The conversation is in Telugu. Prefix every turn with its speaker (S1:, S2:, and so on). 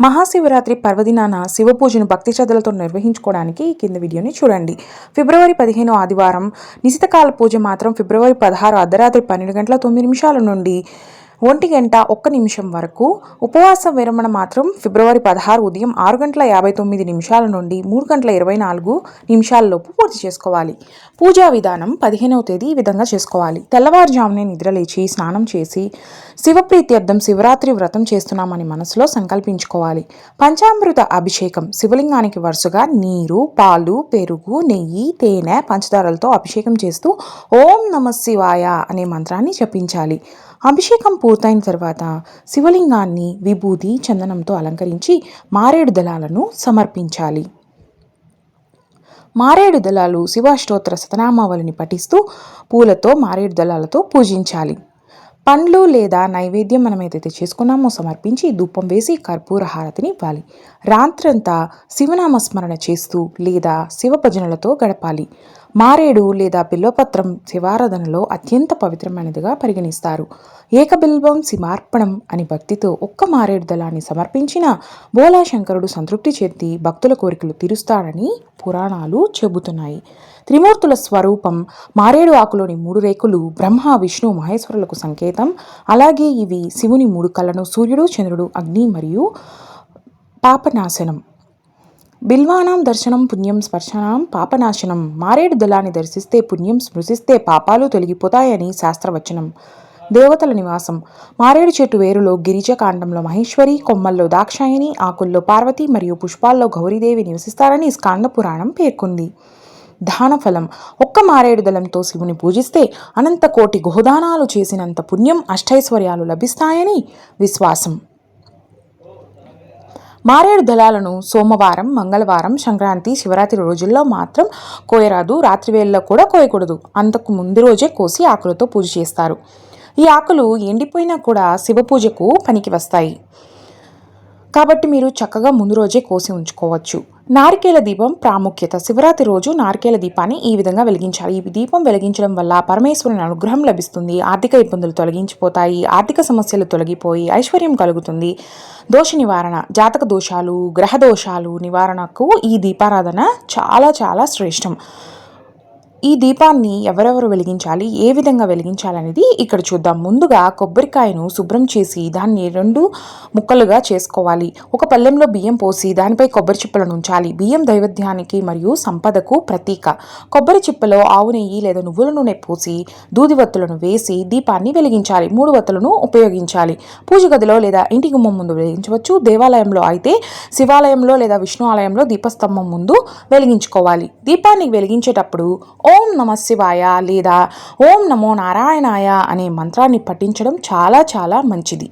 S1: మహాశివరాత్రి పర్వదినాన శివ పూజను భక్తి శ్రద్ధలతో నిర్వహించుకోవడానికి ఈ కింద వీడియోని చూడండి. ఫిబ్రవరి పదిహేను ఆదివారం నిశితకాల పూజ మాత్రం ఫిబ్రవరి పదహారు అర్ధరాత్రి పన్నెండు గంటల తొమ్మిది నిమిషాల నుండి ఒంటి గంట ఒక్క నిమిషం వరకు ఉపవాస విరమణ మాత్రం ఫిబ్రవరి పదహారు ఉదయం ఆరు గంటల యాభై తొమ్మిది నిమిషాల నుండి మూడు గంటల ఇరవై నాలుగు నిమిషాలలోపు పూర్తి చేసుకోవాలి. పూజా విధానం పదిహేనవ తేదీ ఈ విధంగా చేసుకోవాలి. తెల్లవారుజామునే నిద్రలేచి స్నానం చేసి శివప్రీత్యర్థం శివరాత్రి వ్రతం చేస్తున్నామని మనసులో సంకల్పించుకోవాలి. పంచామృత అభిషేకం శివలింగానికి వరుసగా నీరు పాలు పెరుగు నెయ్యి తేనె పంచదారలతో అభిషేకం చేస్తూ ఓం నమ శివాయ అనే మంత్రాన్ని జపించాలి. అభిషేకం పూర్తయిన తర్వాత శివలింగాన్ని విభూతి చందనంతో అలంకరించి మారేడు దళాలను సమర్పించాలి. మారేడు దళాలు శివాష్టోత్తర సతనామావళిని పఠిస్తూ పూలతో మారేడు దళాలతో పూజించాలి. పండ్లు లేదా నైవేద్యం మనం ఏదైతే చేసుకున్నామో సమర్పించి ధూపం వేసి కర్పూర హారతిని ఇవ్వాలి. రాత్రంతా శివనామస్మరణ చేస్తూ లేదా శివ భజనలతో గడపాలి. మారేడు లేదా బిల్వపత్రం శివారాధనలో అత్యంత పవిత్రమైనదిగా పరిగణిస్తారు. ఏకబిల్వం సిమార్పణం అని భక్తితో ఒక్క మారేడు దళాన్ని సమర్పించిన బోలాశంకరుడు సంతృప్తి చెంది భక్తుల కోరికలు తీరుస్తాడని పురాణాలు చెబుతున్నాయి. త్రిమూర్తుల స్వరూపం మారేడు ఆకులోని మూడు రేకులు బ్రహ్మ విష్ణు మహేశ్వరులకు సంకేతం అలాగే ఇవి శివుని మూడు కళ్ళను సూర్యుడు చంద్రుడు అగ్ని మరియు పాపనాశనం. బిల్వానాం దర్శనం పుణ్యం స్పర్శనం పాపనాశనం. మారేడు దళాన్ని దర్శిస్తే పుణ్యం స్మృశిస్తే పాపాలు తొలగిపోతాయని శాస్త్రవచనం. దేవతల నివాసం. మారేడు చెట్టు వేరులో గిరిజకాండంలో మహేశ్వరి కొమ్మల్లో దాక్షాయని ఆకుల్లో పార్వతి మరియు పుష్పాల్లో గౌరీదేవి నివసిస్తారని స్కాండ పురాణం పేర్కొంది. దానఫలం ఒక్క మారేడు దళంతో శివుని పూజిస్తే అనంత కోటి గోదానాలు చేసినంత పుణ్యం అష్టైశ్వర్యాలు లభిస్తాయని విశ్వాసం. మారేడు దళాలను సోమవారం మంగళవారం సంక్రాంతి శివరాత్రి రోజుల్లో మాత్రం కోయరాదు రాత్రి వేళల్లో కూడా కోయకూడదు. అంతకు ముందు రోజే కోసి ఆకులతో పూజ చేస్తారు. ఈ ఆకులు ఎండిపోయినా కూడా శివ పూజకు పనికి వస్తాయి. కాబట్టి మీరు చక్కగా ముందు రోజే కోసి ఉంచుకోవచ్చు. నారికేల దీపం ప్రాముఖ్యత. శివరాత్రి రోజు నారికేల దీపాన్ని ఈ విధంగా వెలిగించాలి. ఈ దీపం వెలిగించడం వల్ల పరమేశ్వరుని అనుగ్రహం లభిస్తుంది. ఆర్థిక ఇబ్బందులు తొలగించిపోతాయి. ఆర్థిక సమస్యలు తొలగిపోయి ఐశ్వర్యం కలుగుతుంది. దోష నివారణ జాతక దోషాలు గ్రహ దోషాలు నివారణకు ఈ దీపారాధన చాలా చాలా శ్రేష్టం. ఈ దీపాన్ని ఎవరెవరు వెలిగించాలి? ఏ విధంగా వెలిగించాలనేది ఇక్కడ చూద్దాం. ముందుగా కొబ్బరికాయను శుభ్రం చేసి దాన్ని రెండు ముక్కలుగా చేసుకోవాలి. ఒక పల్లెంలో బియ్యం పోసి దానిపై కొబ్బరి చిప్పలను ఉంచాలి. బియ్యం దైవధ్యానికి మరియు సంపదకు ప్రతీక. కొబ్బరి చిప్పలో ఆవు నెయ్యి లేదా నువ్వుల నూనె పోసి దూదివత్తులను వేసి దీపాన్ని వెలిగించాలి. మూడు వత్తులను ఉపయోగించాలి. పూజ గదిలో లేదా ఇంటి గుమ్మం ముందు వెలిగించవచ్చు. దేవాలయంలో అయితే శివాలయంలో లేదా విష్ణు ఆలయంలో దీపస్తంభం ముందు వెలిగించుకోవాలి. దీపాన్ని వెలిగించేటప్పుడు ఓం నమ శివాయ లేదా ఓం నమో నారాయణాయ అనే మంత్రాన్ని పఠించడం చాలా చాలా మంచిది.